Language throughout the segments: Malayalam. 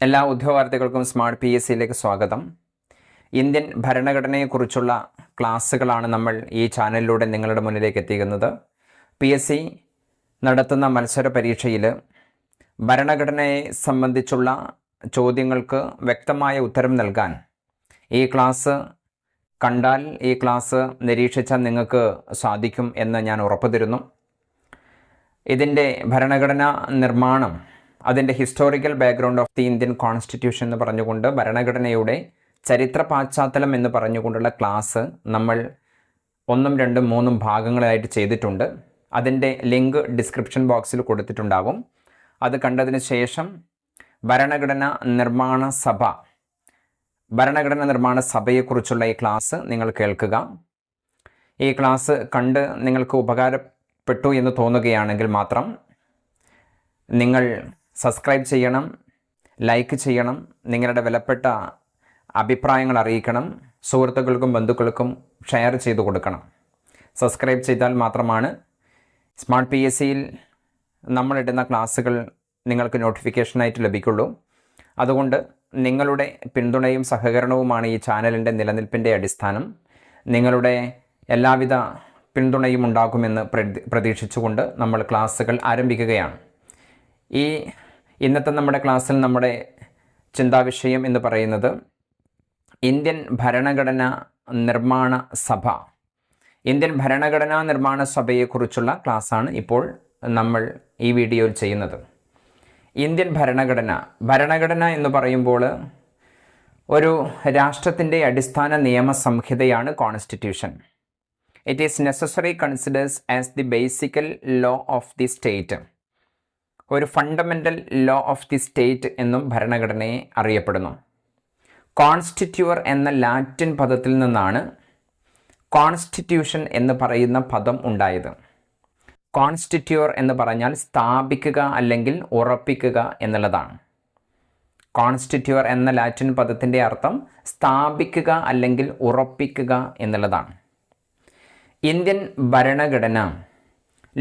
എല്ലാ ഉദ്യോഗാർത്ഥികൾക്കും സ്മാർട്ട് പി എസ് സിയിലേക്ക് സ്വാഗതം. ഇന്ത്യൻ ഭരണഘടനയെക്കുറിച്ചുള്ള ക്ലാസ്സുകളാണ് നമ്മൾ ഈ ചാനലിലൂടെ നിങ്ങളുടെ മുന്നിലേക്ക് എത്തിക്കുന്നത്. പി എസ് സി നടത്തുന്ന മത്സര പരീക്ഷയിൽ ഭരണഘടനയെ സംബന്ധിച്ചുള്ള ചോദ്യങ്ങൾക്ക് വ്യക്തമായ ഉത്തരം നൽകാൻ ഈ ക്ലാസ് കണ്ടാൽ ഈ ക്ലാസ് നിരീക്ഷിച്ചാൽ നിങ്ങൾക്ക് സാധിക്കും എന്ന് ഞാൻ ഉറപ്പു തരുന്നു ഇതിന്റെ ഭരണഘടനാ നിർമ്മാണം അതിന്റെ historical background of the Indian constitution എന്ന് പറഞ്ഞുകൊണ്ട് ഭരണഘടനയുടെ ചരിത്ര പാശ്ചാത്തലം എന്ന് പറഞ്ഞുകൊണ്ടുള്ള ക്ലാസ് നമ്മൾ ഒന്നും രണ്ടും മൂന്നും ഭാഗങ്ങളായിട്ട് ചെയ്തിട്ടുണ്ട്. അതിന്റെ ലിങ്ക് ഡിസ്ക്രിപ്ഷൻ ബോക്സിൽ കൊടുത്തിട്ടുണ്ടാകും. അത് കണ്ടതിന് ശേഷം ഭരണഘടന നിർമ്മാണ സഭ ഭരണഘടന നിർമ്മാണ സഭയെക്കുറിച്ചുള്ള ഈ ക്ലാസ് നിങ്ങൾ കേൾക്കുക. ഈ ക്ലാസ് കണ്ട് നിങ്ങൾക്ക് ഉപകാരപ്പെട്ടു എന്ന് തോന്നുകയാണെങ്കിൽ മാത്രം നിങ്ങൾ സബ്സ്ക്രൈബ് ചെയ്യണം ലൈക്ക് ചെയ്യണം നിങ്ങളുടെ വിലപ്പെട്ട അഭിപ്രായങ്ങൾ അറിയിക്കണം സുഹൃത്തുക്കൾക്കും ബന്ധുക്കൾക്കും ഷെയർ ചെയ്തു കൊടുക്കണം. സബ്സ്ക്രൈബ് ചെയ്താൽ മാത്രമാണ് സ്മാർട്ട് പി എസ് സിയിൽ നമ്മളിടുന്ന ക്ലാസ്സുകൾ നിങ്ങൾക്ക് നോട്ടിഫിക്കേഷനായിട്ട് ലഭിക്കുള്ളൂ. അതുകൊണ്ട് നിങ്ങളുടെ പിന്തുണയും സഹകരണവുമാണ് ഈ ചാനലിന്റെ നിലനിൽപ്പിന്റെ അടിസ്ഥാനം. നിങ്ങളുടെ എല്ലാവിധ പിന്തുണയും ഉണ്ടാകുമെന്ന് പ്രതീക്ഷിച്ചുകൊണ്ട് നമ്മൾ ക്ലാസ്സുകൾ ആരംഭിക്കുകയാണ്. ഈ ഇന്നത്തെ നമ്മുടെ ക്ലാസ്സിൽ നമ്മുടെ ചിന്താവിഷയം എന്ന് പറയുന്നത് ഇന്ത്യൻ ഭരണഘടന നിർമ്മാണ സഭ. ഇന്ത്യൻ ഭരണഘടനാ നിർമ്മാണ സഭയെക്കുറിച്ചുള്ള ക്ലാസ്സാണ് ഇപ്പോൾ നമ്മൾ ഈ വീഡിയോയിൽ ചെയ്യുന്നത്. ഇന്ത്യൻ ഭരണഘടന ഭരണഘടന എന്ന് പറയുമ്പോൾ ഒരു രാഷ്ട്രത്തിന്റെ അടിസ്ഥാന നിയമ സംഹിതയാണ് constitution. It is necessary considers as the basical law of the state ഒരു fundamental law of the state എന്നും ഭരണഘടനയെ അറിയപ്പെടുന്നു. കോൺസ്റ്റിറ്റ്യൂർ എന്ന ലാറ്റിൻ പദത്തിൽ നിന്നാണ് കോൺസ്റ്റിറ്റ്യൂഷൻ എന്ന് പറയുന്ന പദം ഉണ്ടായത്. കോൺസ്റ്റിറ്റ്യൂർ എന്ന് പറഞ്ഞാൽ സ്ഥാപിക്കുക അല്ലെങ്കിൽ ഉറപ്പിക്കുക എന്നുള്ളതാണ്. കോൺസ്റ്റിറ്റ്യൂർ എന്ന ലാറ്റിൻ പദത്തിന്റെ അർത്ഥം സ്ഥാപിക്കുക അല്ലെങ്കിൽ ഉറപ്പിക്കുക എന്നുള്ളതാണ്. ഇന്ത്യൻ ഭരണഘടന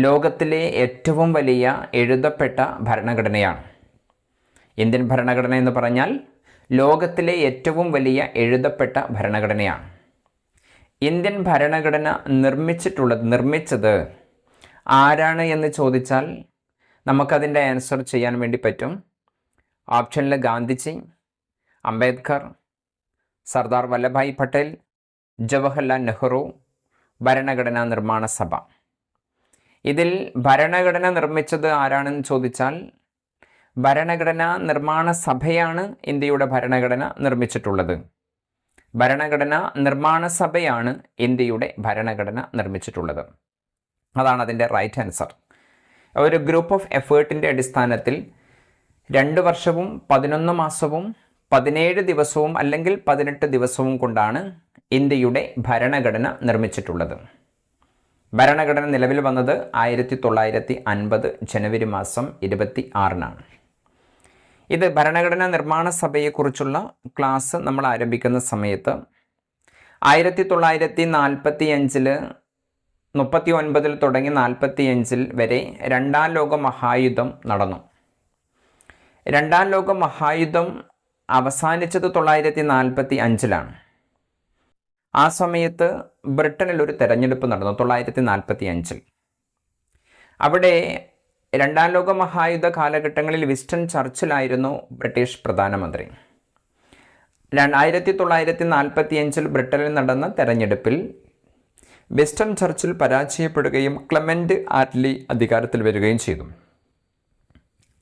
ലോകത്തിലെ ഏറ്റവും വലിയ എഴുതപ്പെട്ട ഭരണഘടനയാണ്. ഇന്ത്യൻ ഭരണഘടന എന്ന് പറഞ്ഞാൽ ലോകത്തിലെ ഏറ്റവും വലിയ എഴുതപ്പെട്ട ഭരണഘടനയാണ്. ഇന്ത്യൻ ഭരണഘടന നിർമ്മിച്ചിട്ടുള്ളത് നിർമ്മിച്ചത് ആരാണ് എന്ന് ചോദിച്ചാൽ നമുക്കതിന്റെ ആൻസർ ചെയ്യാൻ വേണ്ടി പറ്റും. ഓപ്ഷനിൽ ഗാന്ധിജി അംബേദ്കർ സർദാർ വല്ലഭായ് പട്ടേൽ ജവഹർലാൽ നെഹ്റു ഭരണഘടനാ നിർമ്മാണ സഭ. ഇതിൽ ഭരണഘടന നിർമ്മിച്ചത് ആരാണെന്ന് ചോദിച്ചാൽ ഭരണഘടന നിർമ്മാണ സഭയാണ് ഇന്ത്യയുടെ ഭരണഘടന നിർമ്മിച്ചിട്ടുള്ളത്. ഭരണഘടന നിർമ്മാണ സഭയാണ് ഇന്ത്യയുടെ ഭരണഘടന നിർമ്മിച്ചിട്ടുള്ളത്. അതാണ് അതിന്റെ റൈറ്റ് ആൻസർ ഒരു ഗ്രൂപ്പ് ഓഫ് എഫേർട്ടിന്റെ അടിസ്ഥാനത്തിൽ രണ്ട് വർഷവും പതിനൊന്ന് മാസവും പതിനേഴ് ദിവസവും അല്ലെങ്കിൽ പതിനെട്ട് ദിവസവും കൊണ്ടാണ് ഇന്ത്യയുടെ ഭരണഘടന നിർമ്മിച്ചിട്ടുള്ളത്. ഭരണഘടന നിലവിൽ വന്നത് ആയിരത്തി തൊള്ളായിരത്തി അൻപത് ജനുവരി മാസം ഇരുപത്തി ആറിനാണ് ഇത് ഭരണഘടനാ നിർമ്മാണ സഭയെക്കുറിച്ചുള്ള ക്ലാസ് നമ്മൾ ആരംഭിക്കുന്ന സമയത്ത് ആയിരത്തി തൊള്ളായിരത്തി നാൽപ്പത്തി അഞ്ചിൽ മുപ്പത്തി ഒൻപതിൽ തുടങ്ങി നാൽപ്പത്തി അഞ്ചിൽ വരെ രണ്ടാം ലോക മഹായുദ്ധം നടന്നു. രണ്ടാം ലോക മഹായുദ്ധം അവസാനിച്ചത് തൊള്ളായിരത്തി നാൽപ്പത്തി അഞ്ചിലാണ് ആ സമയത്ത് ബ്രിട്ടനിൽ ഒരു തെരഞ്ഞെടുപ്പ് നടന്നു തൊള്ളായിരത്തി നാൽപ്പത്തി അഞ്ചിൽ അവിടെ രണ്ടാം ലോക മഹായുദ്ധ കാലഘട്ടങ്ങളിൽ വിസ്റ്റൺ ചർച്ചിലായിരുന്നു ബ്രിട്ടീഷ് പ്രധാനമന്ത്രി. ആയിരത്തി തൊള്ളായിരത്തി നാൽപ്പത്തി അഞ്ചിൽ ബ്രിട്ടനിൽ നടന്ന തെരഞ്ഞെടുപ്പിൽ വിസ്റ്റൺ ചർച്ചിൽ പരാജയപ്പെടുകയും ക്ലമന്റ് ആറ്റ്ലി അധികാരത്തിൽ വരികയും ചെയ്തു.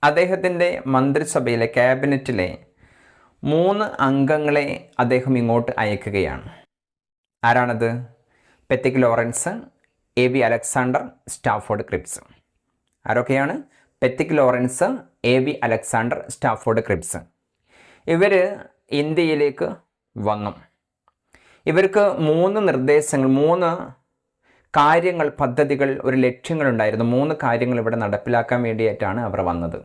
അദ്ദേഹത്തിന്റെ മന്ത്രിസഭയിലെ ക്യാബിനറ്റിലെ മൂന്ന് അംഗങ്ങളെ അദ്ദേഹം ഇങ്ങോട്ട് അയക്കുകയാണ്. ആരാണത്? Pethick Lawrence A V Alexander Stafford Cripps ആരൊക്കെയാണ്? Pethick Lawrence A V Alexander Stafford Cripps ഇവർ ഇന്ത്യയിലേക്ക് വന്നു. ഇവർക്ക് മൂന്ന് നിർദ്ദേശങ്ങൾ മൂന്ന് കാര്യങ്ങൾ പദ്ധതികൾ ഒരു ലക്ഷ്യങ്ങളുണ്ടായിരുന്നു. മൂന്ന് കാര്യങ്ങൾ ഇവിടെ നടപ്പിലാക്കാൻ വേണ്ടിയിട്ടാണ് അവർ വന്നത്.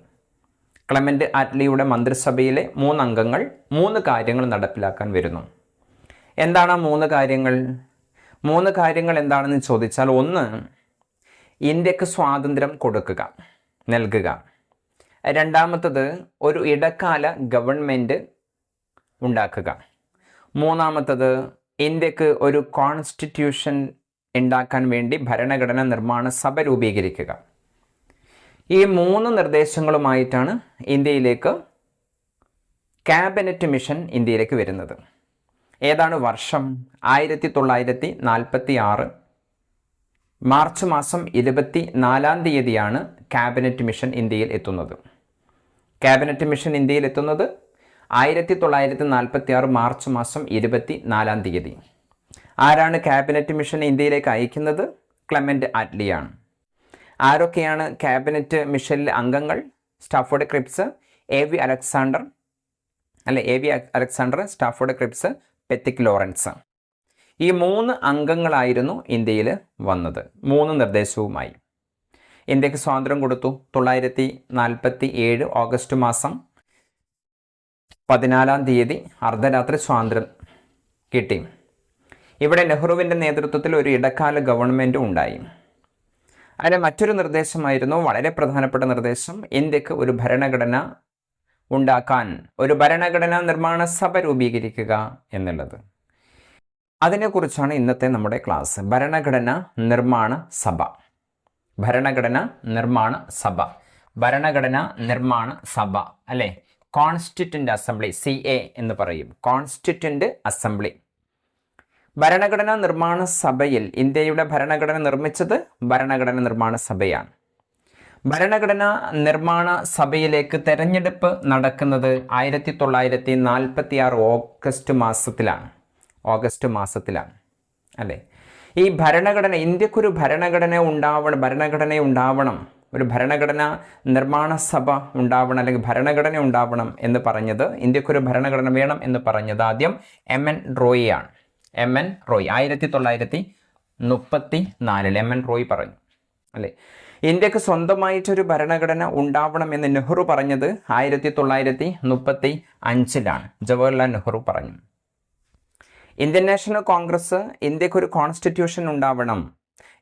ക്ലമന്റ് ആറ്റ്ലിയുടെ മന്ത്രിസഭയിലെ മൂന്ന് അംഗങ്ങൾ മൂന്ന് കാര്യങ്ങൾ നടപ്പിലാക്കാൻ വരുന്നു. എന്താണ് മൂന്ന് കാര്യങ്ങൾ? മൂന്ന് കാര്യങ്ങൾ എന്താണെന്ന് ചോദിച്ചാൽ ഒന്ന് ഇന്ത്യയ്ക്ക് സ്വാതന്ത്ര്യം കൊടുക്കുക നൽകുക. രണ്ടാമത്തത് ഒരു ഇടക്കാല ഗവൺമെന്റ് ഉണ്ടാക്കുക. മൂന്നാമത്തത് ഇന്ത്യയ്ക്ക് ഒരു കോൺസ്റ്റിറ്റ്യൂഷൻ ഉണ്ടാക്കാൻ വേണ്ടി ഭരണഘടന നിർമ്മാണ സഭ രൂപീകരിക്കുക. ഈ മൂന്ന് നിർദ്ദേശങ്ങളുമായിട്ടാണ് ഇന്ത്യയിലേക്ക് ക്യാബിനറ്റ് മിഷൻ ഇന്ത്യയിലേക്ക് വരുന്നത്. ഏതാണ് വർഷം? ആയിരത്തി തൊള്ളായിരത്തി നാൽപ്പത്തി ആറ് മാർച്ച് മാസം ഇരുപത്തി നാലാം തീയതിയാണ് ക്യാബിനറ്റ് മിഷൻ ഇന്ത്യയിൽ എത്തുന്നത്. ക്യാബിനറ്റ് മിഷൻ ഇന്ത്യയിൽ എത്തുന്നത് ആയിരത്തി തൊള്ളായിരത്തി നാൽപ്പത്തി ആറ് മാർച്ച് മാസം ഇരുപത്തി നാലാം തീയതി. ആരാണ് ക്യാബിനറ്റ് മിഷൻ ഇന്ത്യയിലേക്ക് അയക്കുന്നത്? ക്ലെമന്റ് ആറ്റ്ലിയാണ്. ആരൊക്കെയാണ് ക്യാബിനറ്റ് മിഷനിലെ അംഗങ്ങൾ? Stafford Cripps A V Alexander അല്ലെ A V Alexander Stafford Cripps Pethick Lawrence. ഈ മൂന്ന് അംഗങ്ങളായിരുന്നു ഇന്ത്യയിൽ വന്നത്. മൂന്ന് നിർദ്ദേശവുമായി. ഇന്ത്യയ്ക്ക് സ്വാതന്ത്ര്യം കൊടുത്തു തൊള്ളായിരത്തി നാൽപ്പത്തി ഏഴ് ഓഗസ്റ്റ് മാസം പതിനാലാം തീയതി അർദ്ധരാത്രി സ്വാതന്ത്ര്യം കിട്ടി. ഇവിടെ നെഹ്റുവിന്റെ നേതൃത്വത്തിൽ ഒരു ഇടക്കാല ഗവൺമെന്റ് ഉണ്ടായി. അതിന്റെ മറ്റൊരു നിർദ്ദേശമായിരുന്നു വളരെ പ്രധാനപ്പെട്ട നിർദ്ദേശം ഇന്ത്യയ്ക്ക് ഒരു ഭരണഘടന ഉണ്ടാക്കാൻ ഒരു ഭരണഘടനാ നിർമ്മാണ സഭ രൂപീകരിക്കുക എന്നുള്ളത്. അതിനെക്കുറിച്ചാണ് ഇന്നത്തെ നമ്മുടെ ക്ലാസ്. ഭരണഘടന നിർമ്മാണ സഭ. ഭരണഘടന നിർമ്മാണ സഭ. ഭരണഘടന നിർമ്മാണ സഭ. അല്ലേ? കോൺസ്റ്റിറ്റ്യന്റ് അസംബ്ലി സി എ എന്ന് പറയും. Constituent assembly. ഭരണഘടനാ നിർമ്മാണ സഭയിൽ ഇന്ത്യയുടെ ഭരണഘടന നിർമ്മിച്ചത് ഭരണഘടന നിർമ്മാണ സഭയാണ്. ഭരണഘടനാ നിർമ്മാണ സഭയിലേക്ക് തെരഞ്ഞെടുപ്പ് നടക്കുന്നത് ആയിരത്തി തൊള്ളായിരത്തി നാൽപ്പത്തി ആറ് ഓഗസ്റ്റ് മാസത്തിലാണ്. ഓഗസ്റ്റ് മാസത്തിലാണ് അല്ലേ? ഈ ഭരണഘടന ഇന്ത്യക്കൊരു ഭരണഘടന ഉണ്ടാവണം ഭരണഘടന ഉണ്ടാവണം ഒരു ഭരണഘടന നിർമ്മാണ സഭ ഉണ്ടാവണം അല്ലെങ്കിൽ ഭരണഘടന ഉണ്ടാവണം എന്ന് പറഞ്ഞത് ഇന്ത്യക്കൊരു ഭരണഘടന വേണം എന്ന് പറഞ്ഞത് ആദ്യം എം എൻ റോയി ആണ്. എം എൻ റോയ് ആയിരത്തി തൊള്ളായിരത്തി മുപ്പത്തി നാലിൽ എം എൻ റോയ് പറഞ്ഞു അല്ലേ? ഇന്ത്യയ്ക്ക് സ്വന്തമായിട്ടൊരു ഭരണഘടന ഉണ്ടാവണം എന്ന് നെഹ്റു പറഞ്ഞത് ആയിരത്തി തൊള്ളായിരത്തി മുപ്പത്തി അഞ്ചിലാണ് ജവഹർലാൽ നെഹ്റു പറഞ്ഞു. ഇന്ത്യൻ നാഷണൽ കോൺഗ്രസ് ഇന്ത്യക്കൊരു കോൺസ്റ്റിറ്റ്യൂഷൻ ഉണ്ടാവണം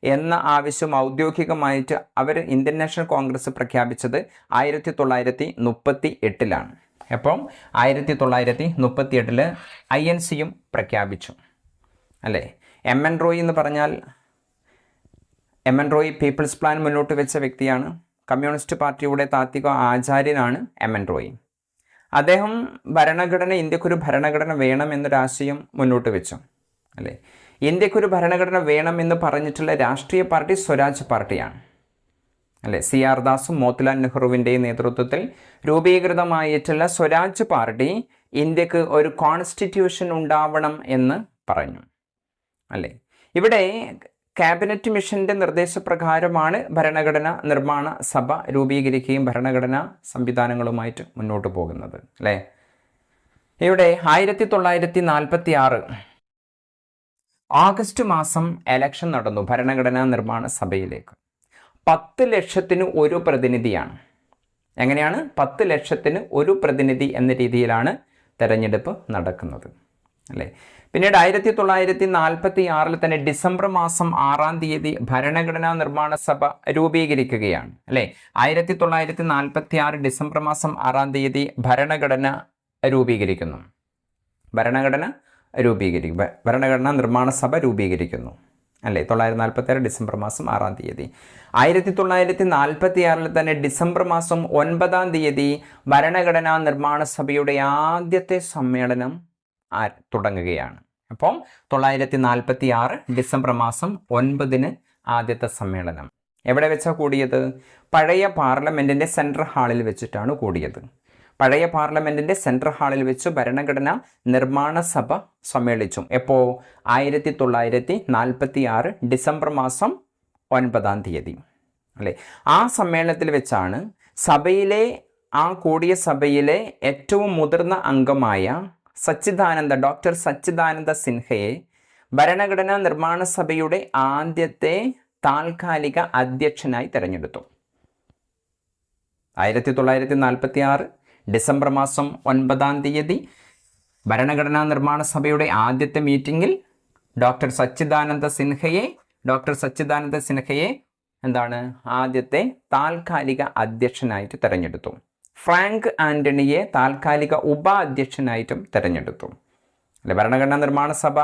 എന്ന ആവശ്യം ഔദ്യോഗികമായിട്ട് അവർ ഇന്ത്യൻ നാഷണൽ കോൺഗ്രസ് പ്രഖ്യാപിച്ചത് ആയിരത്തി തൊള്ളായിരത്തി മുപ്പത്തി എട്ടിലാണ് അപ്പം ആയിരത്തി തൊള്ളായിരത്തി മുപ്പത്തി എട്ടിൽ ഐ എൻ സിയും പ്രഖ്യാപിച്ചു. അല്ലേ? എം എൻ റോയ് എന്ന് പറഞ്ഞാൽ M N Roy people's plan മുന്നോട്ട് വെച്ച വ്യക്തിയാണ്. കമ്മ്യൂണിസ്റ്റ് പാർട്ടിയുടെ താത്വിക ആചാര്യനാണ് എം എൻ റോയ്. അദ്ദേഹം ഭരണഘടന ഇന്ത്യക്കൊരു ഭരണഘടന വേണം എന്നൊരാശയം മുന്നോട്ട് വെച്ചു അല്ലേ? ഇന്ത്യക്കൊരു ഭരണഘടന വേണം എന്ന് പറഞ്ഞിട്ടുള്ള രാഷ്ട്രീയ പാർട്ടി സ്വരാജ് പാർട്ടിയാണ് അല്ലേ? സി ആർ ദാസും മോത്തിലാൽ നെഹ്റുവിന്റെയും നേതൃത്വത്തിൽ രൂപീകൃതമായിട്ടുള്ള സ്വരാജ് പാർട്ടി ഇന്ത്യയ്ക്ക് ഒരു കോൺസ്റ്റിറ്റ്യൂഷൻ ഉണ്ടാവണം എന്ന് പറഞ്ഞു അല്ലേ? ഇവിടെ ക്യാബിനറ്റ് മിഷന്റെ നിർദ്ദേശപ്രകാരമാണ് ഭരണഘടന നിർമ്മാണ സഭ രൂപീകരിക്കുകയും ഭരണഘടനാ സംവിധാനങ്ങളുമായിട്ട് മുന്നോട്ട് പോകുന്നത് അല്ലേ? ഇവിടെ ആയിരത്തി തൊള്ളായിരത്തി നാൽപ്പത്തി ആറ് ഓഗസ്റ്റ് മാസം എലക്ഷൻ നടന്നു ഭരണഘടനാ നിർമ്മാണ സഭയിലേക്ക്. പത്ത് ലക്ഷത്തിന് ഒരു പ്രതിനിധിയാണ്. എങ്ങനെയാണ്? പത്ത് ലക്ഷത്തിന് ഒരു പ്രതിനിധി എന്ന രീതിയിലാണ് തെരഞ്ഞെടുപ്പ് നടക്കുന്നത്. അല്ലേ? പിന്നീട് ആയിരത്തി തൊള്ളായിരത്തി നാൽപ്പത്തി ആറിൽ തന്നെ ഡിസംബർ മാസം ആറാം തീയതി ഭരണഘടനാ നിർമ്മാണ സഭ രൂപീകരിക്കുകയാണ് അല്ലേ? ആയിരത്തി തൊള്ളായിരത്തി നാൽപ്പത്തി ആറ് ഡിസംബർ മാസം ആറാം തീയതി ഭരണഘടന രൂപീകരിക്കുന്നു. ഭരണഘടന രൂപീകരിക്കും ഭരണഘടനാ നിർമ്മാണ സഭ രൂപീകരിക്കുന്നു അല്ലേ? തൊള്ളായിരത്തി നാൽപ്പത്തി ആറ് ഡിസംബർ മാസം ആറാം തീയതി. ആയിരത്തി തൊള്ളായിരത്തി നാൽപ്പത്തി ആറിൽ തന്നെ ഡിസംബർ മാസം ഒൻപതാം തീയതി ഭരണഘടനാ നിർമ്മാണ സഭയുടെ ആദ്യത്തെ സമ്മേളനം തുടങ്ങുകയാണ്. അപ്പം തൊള്ളായിരത്തി നാൽപ്പത്തി ആറ് ഡിസംബർ മാസം ഒൻപതിന് ആദ്യത്തെ സമ്മേളനം. എവിടെ വെച്ചാണ് കൂടിയത്? പഴയ പാർലമെന്റിന്റെ സെൻട്രൽ ഹാളിൽ വെച്ചിട്ടാണ് കൂടിയത്. പഴയ പാർലമെന്റിന്റെ സെൻട്രൽ ഹാളിൽ വെച്ച് ഭരണഘടന നിർമ്മാണ സഭ സമ്മേളിച്ചു. എപ്പോൾ ആയിരത്തി തൊള്ളായിരത്തി നാൽപ്പത്തി ആറ് ഡിസംബർ മാസം ഒൻപതാം തീയതി. അല്ലേ? ആ സമ്മേളനത്തിൽ വെച്ചാണ് സഭയിലെ ആ കൂടിയ സഭയിലെ ഏറ്റവും മുതിർന്ന അംഗമായ സച്ചിദാനന്ദ ഡോക്ടർ സച്ചിദാനന്ദ സിൻഹയെ ഭരണഘടനാ നിർമ്മാണ സഭയുടെ ആദ്യത്തെ താൽക്കാലിക അധ്യക്ഷനായി തെരഞ്ഞെടുത്തു. ആയിരത്തി തൊള്ളായിരത്തി നാൽപ്പത്തി ആറ് ഡിസംബർ മാസം ഒൻപതാം തീയതി ഭരണഘടനാ നിർമ്മാണ സഭയുടെ ആദ്യത്തെ മീറ്റിംഗിൽ ഡോക്ടർ സച്ചിദാനന്ദ സിൻഹയെ ഡോക്ടർ സച്ചിദാനന്ദ സിൻഹയെ എന്താണ്? ആദ്യത്തെ താൽക്കാലിക അധ്യക്ഷനായിട്ട് തെരഞ്ഞെടുത്തു. ഫ്രാങ്ക് ആന്റണിയെ താൽക്കാലിക ഉപാധ്യക്ഷനായിട്ടും തെരഞ്ഞെടുത്തു. അല്ലെ ഭരണഘടനാ നിർമ്മാണ സഭ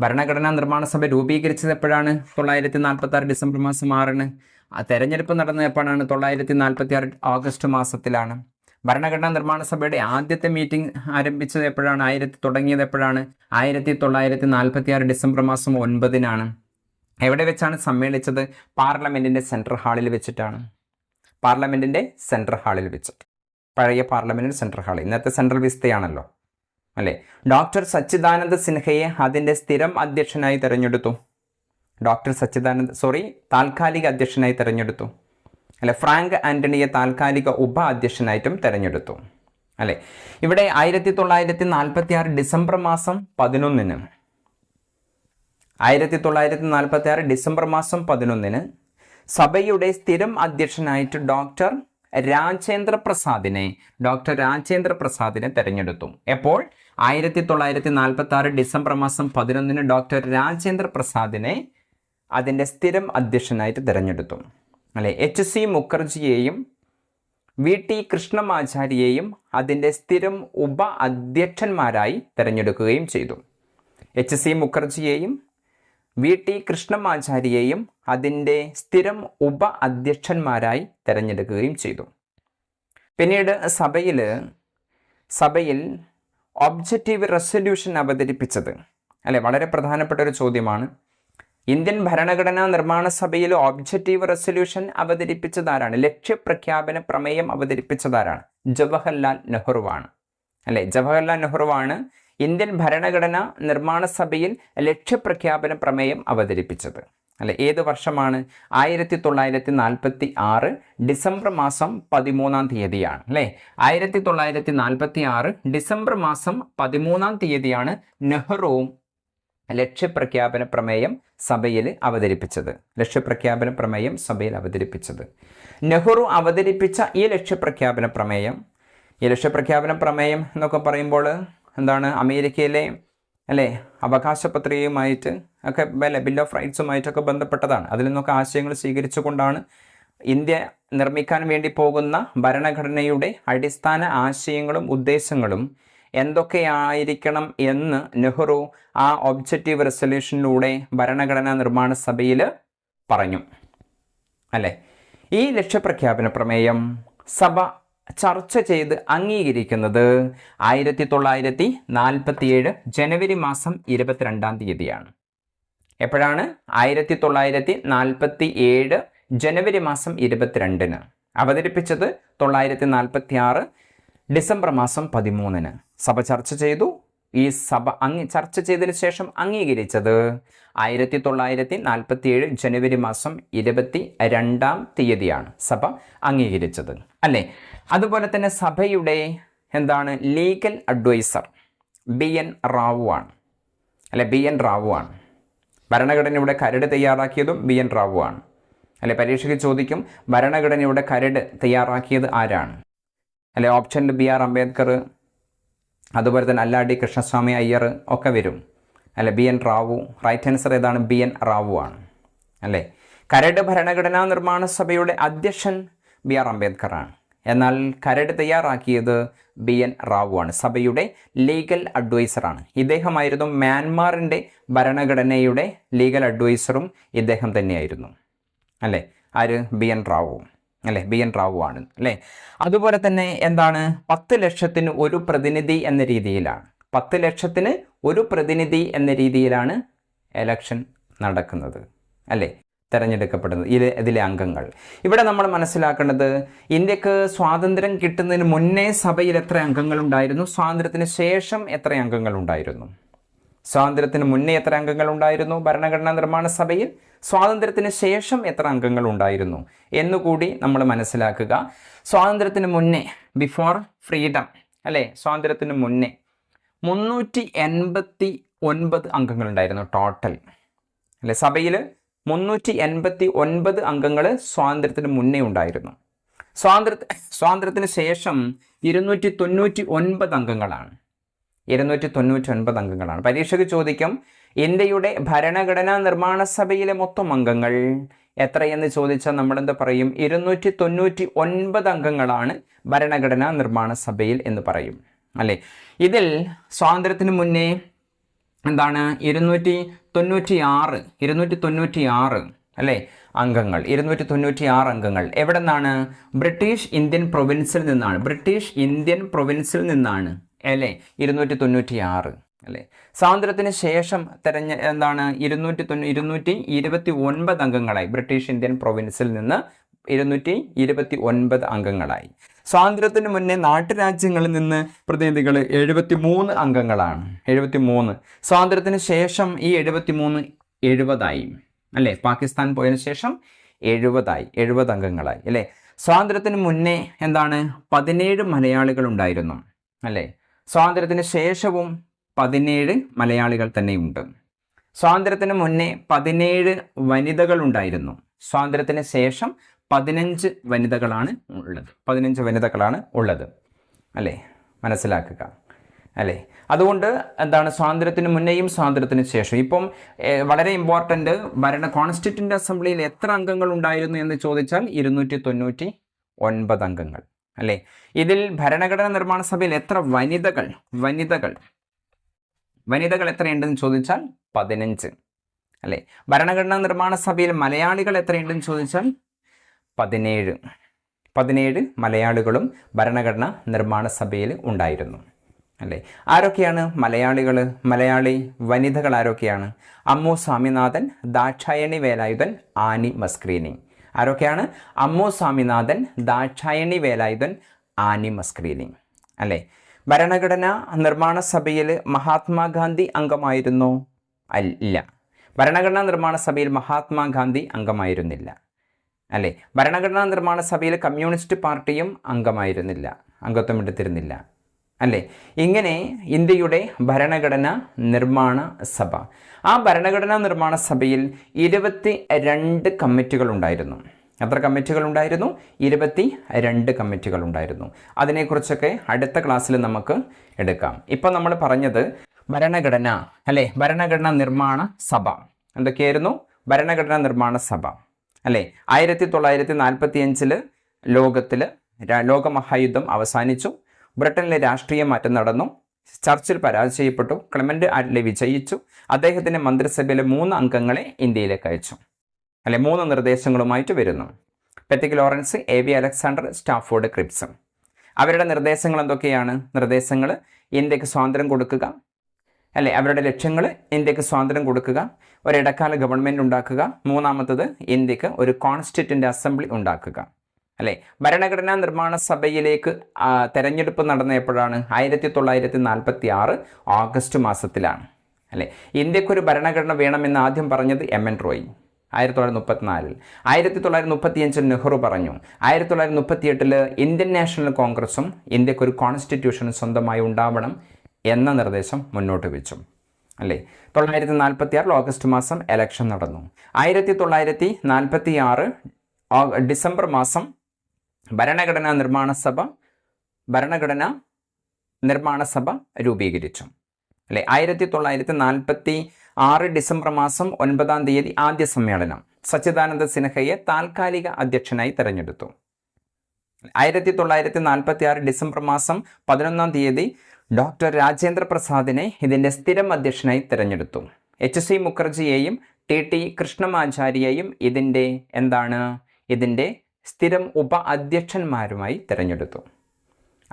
ഭരണഘടനാ നിർമ്മാണ സഭ രൂപീകരിച്ചത് എപ്പോഴാണ്? തൊള്ളായിരത്തി നാൽപ്പത്തി ആറ് ഡിസംബർ മാസം ആറിന്. ആ തെരഞ്ഞെടുപ്പ് നടന്നത് എപ്പോഴാണ്? തൊള്ളായിരത്തി നാൽപ്പത്തി ആറ് ഓഗസ്റ്റ് മാസത്തിലാണ്. ഭരണഘടനാ നിർമ്മാണ സഭയുടെ ആദ്യത്തെ മീറ്റിംഗ് ആരംഭിച്ചത് എപ്പോഴാണ്? ആയിരത്തി തുടങ്ങിയത് എപ്പോഴാണ്? ആയിരത്തി തൊള്ളായിരത്തി നാൽപ്പത്തി ആറ് ഡിസംബർ മാസം ഒൻപതിനാണ്. എവിടെ വെച്ചാണ് സമ്മേളിച്ചത്? പാർലമെന്റിന്റെ സെൻട്രൽ ഹാളിൽ വെച്ചിട്ടാണ്. പാർലമെന്റിന്റെ സെൻട്രൽ ഹാളിൽ വെച്ച്. പഴയ പാർലമെന്റിന്റെ സെൻട്രൽ ഹാൾ. ഇന്നത്തെ സെൻട്രൽ വിസ്തയാണല്ലോ. അല്ലേ? ഡോക്ടർ സച്ചിദാനന്ദ സിൻഹയെ അതിന്റെ സ്ഥിരം അധ്യക്ഷനായി തിരഞ്ഞെടുത്തു. ഡോക്ടർ സച്ചിദാനന്ദ സോറി താൽക്കാലിക അധ്യക്ഷനായി തിരഞ്ഞെടുത്തു. അല്ലെ? ഫ്രാങ്ക് ആന്റണിയെ താൽക്കാലിക ഉപ അധ്യക്ഷനായിട്ടും തിരഞ്ഞെടുത്തു. അല്ലെ? ഇവിടെ ആയിരത്തി തൊള്ളായിരത്തി നാൽപ്പത്തി ആറ് ഡിസംബർ മാസം പതിനൊന്നിന്. ആയിരത്തി തൊള്ളായിരത്തി നാൽപ്പത്തി ആറ് ഡിസംബർ മാസം പതിനൊന്നിന് സഭയുടെ സ്ഥിരം അധ്യക്ഷനായിട്ട് ഡോക്ടർ രാജേന്ദ്ര പ്രസാദിനെ ഡോക്ടർ രാജേന്ദ്ര പ്രസാദിനെ തെരഞ്ഞെടുത്തു. എപ്പോൾ? ആയിരത്തി തൊള്ളായിരത്തി നാൽപ്പത്തി ആറ് ഡിസംബർ മാസം പതിനൊന്നിന് ഡോക്ടർ രാജേന്ദ്ര പ്രസാദിനെ അതിന്റെ സ്ഥിരം അധ്യക്ഷനായിട്ട് തിരഞ്ഞെടുത്തു. അല്ലെ? എച്ച് സി മുഖർജിയെയും വി ടി കൃഷ്ണമാചാര്യയെയും അതിന്റെ സ്ഥിരം ഉപ അധ്യക്ഷന്മാരായി തിരഞ്ഞെടുക്കുകയും ചെയ്തു. എച്ച് സി മുഖർജിയെയും വി. ടി. കൃഷ്ണമാചാര്യയെയും അതിന്റെ സ്ഥിരം ഉപ അധ്യക്ഷന്മാരായി തിരഞ്ഞെടുക്കുകയും ചെയ്തു. പിന്നീട് സഭയിൽ സഭയിൽ ഒബ്ജക്റ്റീവ് റെസൊല്യൂഷൻ അവതരിപ്പിച്ചത്. അല്ലെ വളരെ പ്രധാനപ്പെട്ട ഒരു ചോദ്യമാണ്. ഇന്ത്യൻ ഭരണഘടനാ നിർമ്മാണ സഭയിൽ ഒബ്ജക്റ്റീവ് റെസൊല്യൂഷൻ അവതരിപ്പിച്ചതാരാണ്? ലക്ഷ്യപ്രഖ്യാപന പ്രമേയം അവതരിപ്പിച്ചതാരാണ്? ജവഹർലാൽ നെഹ്റുവാണ്. അല്ലെ ജവഹർലാൽ നെഹ്റുവാണ് ഇന്ത്യൻ ഭരണഘടന നിർമ്മാണ സഭയിൽ ലക്ഷ്യപ്രഖ്യാപന പ്രമേയം അവതരിപ്പിച്ചത്. അല്ലെ ഏത് വർഷമാണ്? ആയിരത്തി തൊള്ളായിരത്തി നാൽപ്പത്തി ആറ് ഡിസംബർ മാസം പതിമൂന്നാം തീയതിയാണ് അല്ലേ? ആയിരത്തി തൊള്ളായിരത്തി നാൽപ്പത്തി ആറ് ഡിസംബർ മാസം പതിമൂന്നാം തീയതിയാണ് നെഹ്റുവും ലക്ഷ്യപ്രഖ്യാപന പ്രമേയം സഭയിൽ അവതരിപ്പിച്ചത്. ലക്ഷ്യപ്രഖ്യാപന പ്രമേയം സഭയിൽ അവതരിപ്പിച്ചത്. നെഹ്റു അവതരിപ്പിച്ച ഈ ലക്ഷ്യപ്രഖ്യാപന പ്രമേയം ഈ ലക്ഷ്യപ്രഖ്യാപന പ്രമേയം എന്നൊക്കെ പറയുമ്പോൾ എന്താണ് അമേരിക്കയിലെ അല്ലേ അവകാശ പത്രികയുമായിട്ട് ഒക്കെ അല്ലെ ബിൽ ഓഫ് റൈറ്റ്സുമായിട്ടൊക്കെ ബന്ധപ്പെട്ടതാണ്. അതിൽ നിന്നൊക്കെ ആശയങ്ങൾ സ്വീകരിച്ചുകൊണ്ടാണ് ഇന്ത്യ നിർമ്മിക്കാൻ വേണ്ടി പോകുന്ന ഭരണഘടനയുടെ അടിസ്ഥാന ആശയങ്ങളും ഉദ്ദേശങ്ങളും എന്തൊക്കെയായിരിക്കണം എന്ന് നെഹ്റു ആ ഒബ്ജക്റ്റീവ് റെസൊല്യൂഷനിലൂടെ ഭരണഘടനാ നിർമ്മാണ സഭയിൽ പറഞ്ഞു. അല്ലേ? ഈ ലക്ഷ്യപ്രഖ്യാപന പ്രമേയം സഭ ചർച്ച ചെയ്ത് അംഗീകരിക്കുന്നത് ആയിരത്തി തൊള്ളായിരത്തി നാൽപ്പത്തിയേഴ് ജനുവരി മാസം ഇരുപത്തിരണ്ടാം തീയതിയാണ്. എപ്പോഴാണ്? ആയിരത്തി തൊള്ളായിരത്തി നാൽപ്പത്തി ഏഴ് ജനുവരി മാസം ഇരുപത്തിരണ്ടിന്. അവതരിപ്പിച്ചത് തൊള്ളായിരത്തി നാൽപ്പത്തി ആറ് ഡിസംബർ മാസം പതിമൂന്നിന്. സഭ ചർച്ച ചെയ്തു. ഈ സഭ അംഗീ ചർച്ച ചെയ്തതിനു ശേഷം അംഗീകരിച്ചത്. ആയിരത്തി തൊള്ളായിരത്തി നാൽപ്പത്തി ഏഴ് ജനുവരി മാസം ഇരുപത്തി രണ്ടാം തീയതിയാണ് സഭ അംഗീകരിച്ചത്. അല്ലേ? അതുപോലെ തന്നെ സഭയുടെ എന്താണ്? Legal adviser B N Rau ആണ്. അല്ലെ? ബി എൻ റാവു ആണ്. ഭരണഘടനയുടെ കരട് തയ്യാറാക്കിയതും ബി എൻ റാവു ആണ്. അല്ലെ? പരീക്ഷയ്ക്ക് ചോദിക്കും ഭരണഘടനയുടെ കരട് തയ്യാറാക്കിയത് ആരാണ്? അല്ലെ? ഓപ്ഷനിൽ ബി ആർ അംബേദ്കർ അതുപോലെ തന്നെ അല്ലാടി കൃഷ്ണസ്വാമി അയ്യർ ഒക്കെ വരും. അല്ലെ? B N Rau. Right answer ഏതാണ്? ബി എൻ റാവു ആണ്. അല്ലേ? കരട് ഭരണഘടനാ നിർമ്മാണ സഭയുടെ അധ്യക്ഷൻ ബി ആർ അംബേദ്കർ ആണ്. എന്നാൽ കരട് തയ്യാറാക്കിയത് ബി എൻ റാവു ആണ്. സഭയുടെ ലീഗൽ അഡ്വൈസറാണ് ഇദ്ദേഹമായിരുന്നു മ്യാൻമാറിന്റെ ഭരണഘടനയുടെ ലീഗൽ അഡ്വൈസറും ഇദ്ദേഹം തന്നെയായിരുന്നു. അല്ലേ? ആര്? B N Rau. അല്ലേ? ബി എൻ റാവു ആണ് അല്ലേ? അതുപോലെ തന്നെ എന്താണ്? പത്ത് ലക്ഷത്തിന് ഒരു പ്രതിനിധി എന്ന രീതിയിലാണ്. പത്ത് ലക്ഷത്തിന് ഒരു പ്രതിനിധി എന്ന രീതിയിലാണ് എലക്ഷൻ നടക്കുന്നത് അല്ലേ? തിരഞ്ഞെടുക്കപ്പെടുന്നത്. ഇത് ഇതിലെ അംഗങ്ങൾ. ഇവിടെ നമ്മൾ മനസ്സിലാക്കേണ്ടത് ഇന്ത്യയ്ക്ക് സ്വാതന്ത്ര്യം കിട്ടുന്നതിന് മുന്നേ സഭയിൽ എത്ര അംഗങ്ങൾ ഉണ്ടായിരുന്നു സ്വാതന്ത്ര്യത്തിന് ശേഷം എത്ര അംഗങ്ങൾ ഉണ്ടായിരുന്നു സ്വാതന്ത്ര്യത്തിന് മുന്നേ എത്ര അംഗങ്ങൾ ഉണ്ടായിരുന്നു? ഭരണഘടനാ നിർമ്മാണ സഭയിൽ സ്വാതന്ത്ര്യത്തിന് ശേഷം എത്ര അംഗങ്ങൾ ഉണ്ടായിരുന്നു? എന്നുകൂടി നമ്മൾ മനസ്സിലാക്കുക. സ്വാതന്ത്ര്യത്തിന് മുന്നേ ബിഫോർ ഫ്രീഡം അല്ലേ? സ്വാതന്ത്ര്യത്തിന് മുന്നേ മുന്നൂറ്റി എൺപത്തി ഒൻപത് അംഗങ്ങളുണ്ടായിരുന്നു ടോട്ടൽ അല്ലെ? സഭയിൽ മുന്നൂറ്റി എൺപത്തി ഒൻപത് അംഗങ്ങൾ സ്വാതന്ത്ര്യത്തിന് മുന്നേ ഉണ്ടായിരുന്നു. സ്വാതന്ത്ര്യ സ്വാതന്ത്ര്യത്തിന് ശേഷം ഇരുന്നൂറ്റി തൊണ്ണൂറ്റി ഒൻപത് അംഗങ്ങളാണ്. ഇരുന്നൂറ്റി തൊണ്ണൂറ്റി ഒൻപത് അംഗങ്ങളാണ്. പരീക്ഷയ്ക്ക് ചോദിക്കും ഇന്ത്യയുടെ ഭരണഘടനാ നിർമ്മാണ സഭയിലെ മൊത്തം അംഗങ്ങൾ എത്രയെന്ന് ചോദിച്ചാൽ നമ്മൾ എന്താ പറയും? ഇരുന്നൂറ്റി തൊണ്ണൂറ്റി ഒൻപത് അംഗങ്ങളാണ് ഭരണഘടനാ നിർമ്മാണ സഭയിൽ എന്ന് പറയും. അല്ലേ? ഇതിൽ സ്വാതന്ത്ര്യത്തിന് മുന്നേ എന്താണ്? ഇരുന്നൂറ്റി തൊണ്ണൂറ്റി ആറ് ഇരുന്നൂറ്റി തൊണ്ണൂറ്റി ആറ് അല്ലേ അംഗങ്ങൾ ഇരുന്നൂറ്റി തൊണ്ണൂറ്റി ആറ് അംഗങ്ങൾ എവിടെ നിന്നാണ് ബ്രിട്ടീഷ് ഇന്ത്യൻ പ്രൊവിൻസിൽ നിന്നാണ്. ബ്രിട്ടീഷ് ഇന്ത്യൻ പ്രൊവിൻസിൽ നിന്നാണ്. അല്ലേ? ഇരുന്നൂറ്റി തൊണ്ണൂറ്റി ആറ് അല്ലേ? സ്വാതന്ത്ര്യത്തിന് ശേഷം തെരഞ്ഞ എന്താണ്? ഇരുന്നൂറ്റി തൊണ്ണൂ ഇരുന്നൂറ്റി ഇരുപത്തി ഒൻപത് അംഗങ്ങളായി. ബ്രിട്ടീഷ് ഇന്ത്യൻ പ്രൊവിൻസിൽ നിന്ന് ഇരുന്നൂറ്റി ഇരുപത്തി ഒൻപത് അംഗങ്ങളായി. സ്വാതന്ത്ര്യത്തിന് മുന്നേ നാട്ടുരാജ്യങ്ങളിൽ നിന്ന് പ്രതിനിധികൾ എഴുപത്തി മൂന്ന് അംഗങ്ങളാണ്. എഴുപത്തി മൂന്ന് സ്വാതന്ത്ര്യത്തിന് ശേഷം ഈ എഴുപത്തി മൂന്ന് എഴുപതായി. അല്ലേ? പാകിസ്ഥാൻ പോയതിനു ശേഷം എഴുപതായി. എഴുപത് അംഗങ്ങളായി. അല്ലേ? സ്വാതന്ത്ര്യത്തിന് മുന്നേ എന്താണ്? പതിനേഴ് മലയാളികൾ ഉണ്ടായിരുന്നു. അല്ലേ? സ്വാതന്ത്ര്യത്തിന് ശേഷവും പതിനേഴ് മലയാളികൾ തന്നെയുണ്ട്. സ്വാതന്ത്ര്യത്തിന് മുന്നേ പതിനേഴ് വനിതകൾ ഉണ്ടായിരുന്നു. സ്വാതന്ത്ര്യത്തിന് ശേഷം പതിനഞ്ച് വനിതകളാണ് ഉള്ളത്. പതിനഞ്ച് വനിതകളാണ് ഉള്ളത്. അല്ലേ? മനസ്സിലാക്കുക. അല്ലേ? അതുകൊണ്ട് എന്താണ് സ്വാതന്ത്ര്യത്തിന് മുന്നേയും സ്വാതന്ത്ര്യത്തിന് ശേഷം ഇപ്പം വളരെ ഇമ്പോർട്ടന്റ് ഭരണ കോൺസ്റ്റിറ്റ്യൂന്റ് അസംബ്ലിയിൽ എത്ര അംഗങ്ങൾ ഉണ്ടായിരുന്നു എന്ന് ചോദിച്ചാൽ ഇരുന്നൂറ്റി തൊണ്ണൂറ്റി ഒൻപത് അംഗങ്ങൾ. അല്ലേ? ഇതിൽ ഭരണഘടനാ നിർമ്മാണ സഭയിൽ എത്ര വനിതകൾ വനിതകൾ വനിതകൾ എത്രയുണ്ടെന്ന് ചോദിച്ചാൽ പതിനഞ്ച്. അല്ലേ? ഭരണഘടനാ നിർമ്മാണ സഭയിൽ മലയാളികൾ എത്രയുണ്ടെന്ന് ചോദിച്ചാൽ പതിനേഴ്. പതിനേഴ് മലയാളികളും ഭരണഘടനാ നിർമ്മാണ സഭയിൽ ഉണ്ടായിരുന്നു. അല്ലേ? ആരൊക്കെയാണ് മലയാളികൾ? മലയാളി വനിതകൾ ആരൊക്കെയാണ്? അമ്മു സ്വാമിനാഥൻ ദാക്ഷായണി വേലായുധൻ ആനി മസ്ക്രീനി. ആരൊക്കെയാണ്? അമ്മോ സ്വാമിനാഥൻ ദാക്ഷായണി വേലായുധൻ ആനി മസ്ക്രീനി അല്ലേ? ഭരണഘടനാ നിർമ്മാണ സഭയിൽ മഹാത്മാഗാന്ധി അംഗമായിരുന്നോ? അല്ല. ഭരണഘടനാ നിർമ്മാണ സഭയിൽ മഹാത്മാഗാന്ധി അംഗമായിരുന്നില്ല. അല്ലേ? ഭരണഘടനാ നിർമ്മാണ സഭയിൽ കമ്മ്യൂണിസ്റ്റ് പാർട്ടിയും അംഗമായിരുന്നില്ല. അംഗത്വം എടുത്തിരുന്നില്ല. അല്ലേ? ഇങ്ങനെ ഇന്ത്യയുടെ ഭരണഘടന നിർമ്മാണ സഭ. ആ ഭരണഘടനാ നിർമ്മാണ സഭയിൽ ഇരുപത്തി രണ്ട് കമ്മിറ്റികൾ ഉണ്ടായിരുന്നു. എത്ര കമ്മിറ്റികൾ ഉണ്ടായിരുന്നു? ഇരുപത്തി രണ്ട് കമ്മിറ്റികൾ ഉണ്ടായിരുന്നു. അതിനെക്കുറിച്ചൊക്കെ അടുത്ത ക്ലാസ്സിൽ നമുക്ക് എടുക്കാം. ഇപ്പം നമ്മൾ പറഞ്ഞത് ഭരണഘടന അല്ലേ? ഭരണഘടനാ നിർമ്മാണ സഭ. എന്തൊക്കെയായിരുന്നു? ഭരണഘടനാ നിർമ്മാണ സഭ. അല്ലേ? ആയിരത്തി തൊള്ളായിരത്തി നാൽപ്പത്തി അഞ്ചിൽ ലോകത്തിൽ ലോകമഹായുദ്ധം അവസാനിച്ചു. ബ്രിട്ടനിലെ രാഷ്ട്രീയ മാറ്റം നടന്നു. ചർച്ചിൽ പരാജയപ്പെട്ടു. ക്ലെമന്റ് ആറ്റ്ലി വിജയിച്ചു. അദ്ദേഹത്തിന്റെ മന്ത്രിസഭയിലെ മൂന്ന് അംഗങ്ങളെ ഇന്ത്യയിലേക്ക് അയച്ചു. അല്ലെ മൂന്ന് നിർദ്ദേശങ്ങളുമായിട്ട് വരുന്നു. Pethick Lawrence A V Alexander Stafford ക്രിപ്സം. അവരുടെ നിർദ്ദേശങ്ങൾ എന്തൊക്കെയാണ്? നിർദ്ദേശങ്ങൾ ഇന്ത്യയ്ക്ക് സ്വാതന്ത്ര്യം കൊടുക്കുക. അല്ലെ അവരുടെ ലക്ഷ്യങ്ങൾ ഇന്ത്യയ്ക്ക് സ്വാതന്ത്ര്യം കൊടുക്കുക. ഒരിടക്കാല ഗവൺമെന്റ് ഉണ്ടാക്കുക. മൂന്നാമത്തത് ഇന്ത്യയ്ക്ക് ഒരു കോൺസ്റ്റിറ്റ്യൂന്റ് അസംബ്ലി ഉണ്ടാക്കുക. അല്ലെ? ഭരണഘടനാ നിർമ്മാണ സഭയിലേക്ക് തെരഞ്ഞെടുപ്പ് നടന്ന എപ്പോഴാണ്? ആയിരത്തി തൊള്ളായിരത്തി നാൽപ്പത്തി ആറ് ഓഗസ്റ്റ് മാസത്തിലാണ്. അല്ലെ? ഇന്ത്യക്കൊരു ഭരണഘടന വേണമെന്ന് ആദ്യം പറഞ്ഞത് എം എൻ റോയ്. ആയിരത്തി തൊള്ളായിരത്തി മുപ്പത്തിനാലിൽ ആയിരത്തി തൊള്ളായിരത്തി മുപ്പത്തിയഞ്ചിൽ നെഹ്റു പറഞ്ഞു. ആയിരത്തി തൊള്ളായിരത്തി മുപ്പത്തിയെട്ടിൽ ഇന്ത്യൻ നാഷണൽ കോൺഗ്രസും ഇന്ത്യക്കൊരു കോൺസ്റ്റിറ്റ്യൂഷൻ സ്വന്തമായി ഉണ്ടാവണം എന്ന നിർദ്ദേശം മുന്നോട്ട് വെച്ചു. അല്ലേ? തൊള്ളായിരത്തി നാൽപ്പത്തി ആറിൽ ഓഗസ്റ്റ് മാസം എലക്ഷൻ നടന്നു. ആയിരത്തി തൊള്ളായിരത്തി നാൽപ്പത്തി ആറ് ഡിസംബർ മാസം ഭരണഘടനാ നിർമ്മാണ സഭ ഭരണഘടനാ നിർമ്മാണ സഭ രൂപീകരിച്ചു. അല്ലെ? ആയിരത്തി തൊള്ളായിരത്തി നാൽപ്പത്തി ആറ് ഡിസംബർ മാസം ഒൻപതാം തീയതി ആദ്യ സമ്മേളനം സച്ചിദാനന്ദ സിൻഹയെ താൽക്കാലിക അധ്യക്ഷനായി തെരഞ്ഞെടുത്തു. ആയിരത്തി തൊള്ളായിരത്തി നാൽപ്പത്തി ആറ് ഡിസംബർ മാസം പതിനൊന്നാം തീയതി ഡോക്ടർ രാജേന്ദ്ര പ്രസാദിനെ ഇതിന്റെ സ്ഥിരം അധ്യക്ഷനായി തിരഞ്ഞെടുത്തു. എച്ച് സി മുഖർജിയെയും ടി ടി കൃഷ്ണമാചാര്യയെയും ഇതിന്റെ എന്താണ്? ഇതിന്റെ സ്ഥിരം ഉപ അധ്യക്ഷന്മാരുമായി തിരഞ്ഞെടുത്തു.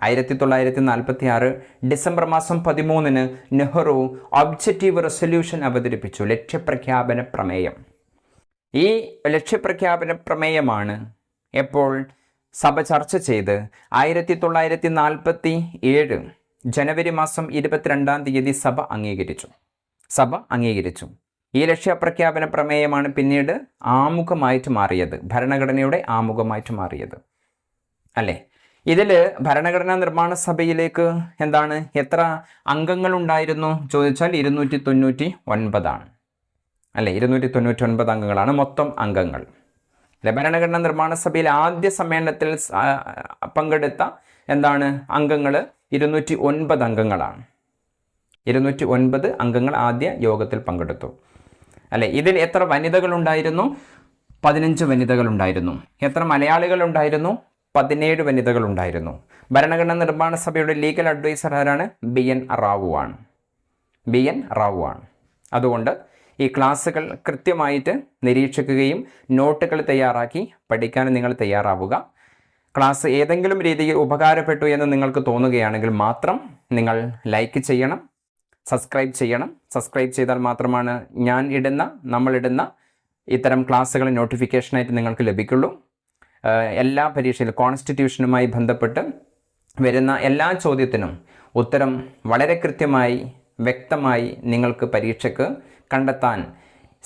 ആയിരത്തി തൊള്ളായിരത്തി നാൽപ്പത്തി ആറ് ഡിസംബർ മാസം പതിമൂന്നിന് നെഹ്റു ഒബ്ജക്റ്റീവ് റെസൊല്യൂഷൻ അവതരിപ്പിച്ചു. ലക്ഷ്യപ്രഖ്യാപന പ്രമേയം. ഈ ലക്ഷ്യപ്രഖ്യാപന പ്രമേയമാണ് എപ്പോൾ സഭ ചർച്ച ചെയ്ത് ആയിരത്തി തൊള്ളായിരത്തി നാൽപ്പത്തി ഏഴ് ജനുവരി മാസം ഇരുപത്തിരണ്ടാം തീയതി സഭ അംഗീകരിച്ചു. സഭ അംഗീകരിച്ചു. ഈ ലക്ഷ്യപ്രഖ്യാപന പ്രമേയമാണ് പിന്നീട് ആമുഖമായിട്ട് മാറിയത് ഭരണഘടനയുടെ ആമുഖമായിട്ട് മാറിയത്. അല്ലേ? ഇതിൽ ഭരണഘടനാ നിർമ്മാണ സഭയിലേക്ക് എന്താണ്? എത്ര അംഗങ്ങൾ ഉണ്ടായിരുന്നു ചോദിച്ചാൽ ഇരുന്നൂറ്റി തൊണ്ണൂറ്റി ഒൻപതാണ് അല്ലെ? ഇരുന്നൂറ്റി തൊണ്ണൂറ്റി ഒൻപത് അംഗങ്ങളാണ് മൊത്തം അംഗങ്ങൾ. അല്ലെ? ഭരണഘടനാ നിർമ്മാണ സഭയിൽ ആദ്യ സമ്മേളനത്തിൽ പങ്കെടുത്ത എന്താണ്? അംഗങ്ങൾ ഇരുന്നൂറ്റി ഒൻപത് അംഗങ്ങളാണ്. ഇരുന്നൂറ്റി ഒൻപത് അംഗങ്ങൾ ആദ്യ യോഗത്തിൽ പങ്കെടുത്തു. അല്ലെ? ഇതിൽ എത്ര വനിതകൾ ഉണ്ടായിരുന്നു? പതിനഞ്ച് വനിതകളുണ്ടായിരുന്നു എത്ര മലയാളികളുണ്ടായിരുന്നു പതിനേഴ് വനിതകളുണ്ടായിരുന്നു ഭരണഘടനാ നിർമ്മാണ സഭയുടെ ലീഗൽ അഡ്വൈസർ ആരാണ്? ബി എൻ റാവു ആണ്. ബി എൻ റാവു ആണ്. അതുകൊണ്ട് ഈ ക്ലാസ്സുകൾ കൃത്യമായിട്ട് നിരീക്ഷിക്കുകയും നോട്ടുകൾ തയ്യാറാക്കി പഠിക്കാൻ നിങ്ങൾ തയ്യാറാവുക. ക്ലാസ് ഏതെങ്കിലും രീതിയിൽ ഉപകാരപ്പെട്ടു എന്ന് നിങ്ങൾക്ക് തോന്നുകയാണെങ്കിൽ മാത്രം നിങ്ങൾ ലൈക്ക് ചെയ്യണം. സബ്സ്ക്രൈബ് ചെയ്യണം. സബ്സ്ക്രൈബ് ചെയ്താൽ മാത്രമാണ് ഞാൻ ഇടുന്ന നമ്മളിടുന്ന ഇത്തരം ക്ലാസ്സുകൾ നോട്ടിഫിക്കേഷനായിട്ട് നിങ്ങൾക്ക് ലഭിക്കുള്ളൂ. എല്ലാ പരീക്ഷയിലും കോൺസ്റ്റിറ്റ്യൂഷനുമായി ബന്ധപ്പെട്ട് വരുന്ന എല്ലാ ചോദ്യത്തിനും ഉത്തരം വളരെ കൃത്യമായി വ്യക്തമായി നിങ്ങൾക്ക് പരീക്ഷയ്ക്ക് കണ്ടെത്താൻ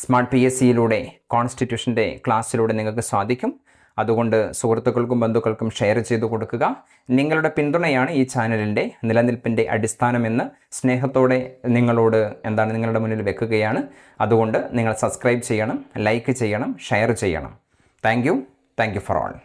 സ്മാർട്ട് പി എസ് സിയിലൂടെ കോൺസ്റ്റിറ്റ്യൂഷന്റെ ക്ലാസ്സിലൂടെ നിങ്ങൾക്ക് സാധിക്കും. അതുകൊണ്ട് സുഹൃത്തുക്കൾക്കും ബന്ധുക്കൾക്കും ഷെയർ ചെയ്തു കൊടുക്കുക. നിങ്ങളുടെ പിന്തുണയാണ് ഈ ചാനലിന്റെ നിലനിൽപ്പിന്റെ അടിസ്ഥാനമെന്ന് സ്നേഹത്തോടെ നിങ്ങളോട് എന്താണ് നിങ്ങളുടെ മുന്നിൽ വെക്കുകയാണ്. അതുകൊണ്ട് നിങ്ങൾ സബ്സ്ക്രൈബ് ചെയ്യണം ലൈക്ക് ചെയ്യണം ഷെയർ ചെയ്യണം. Thank you for all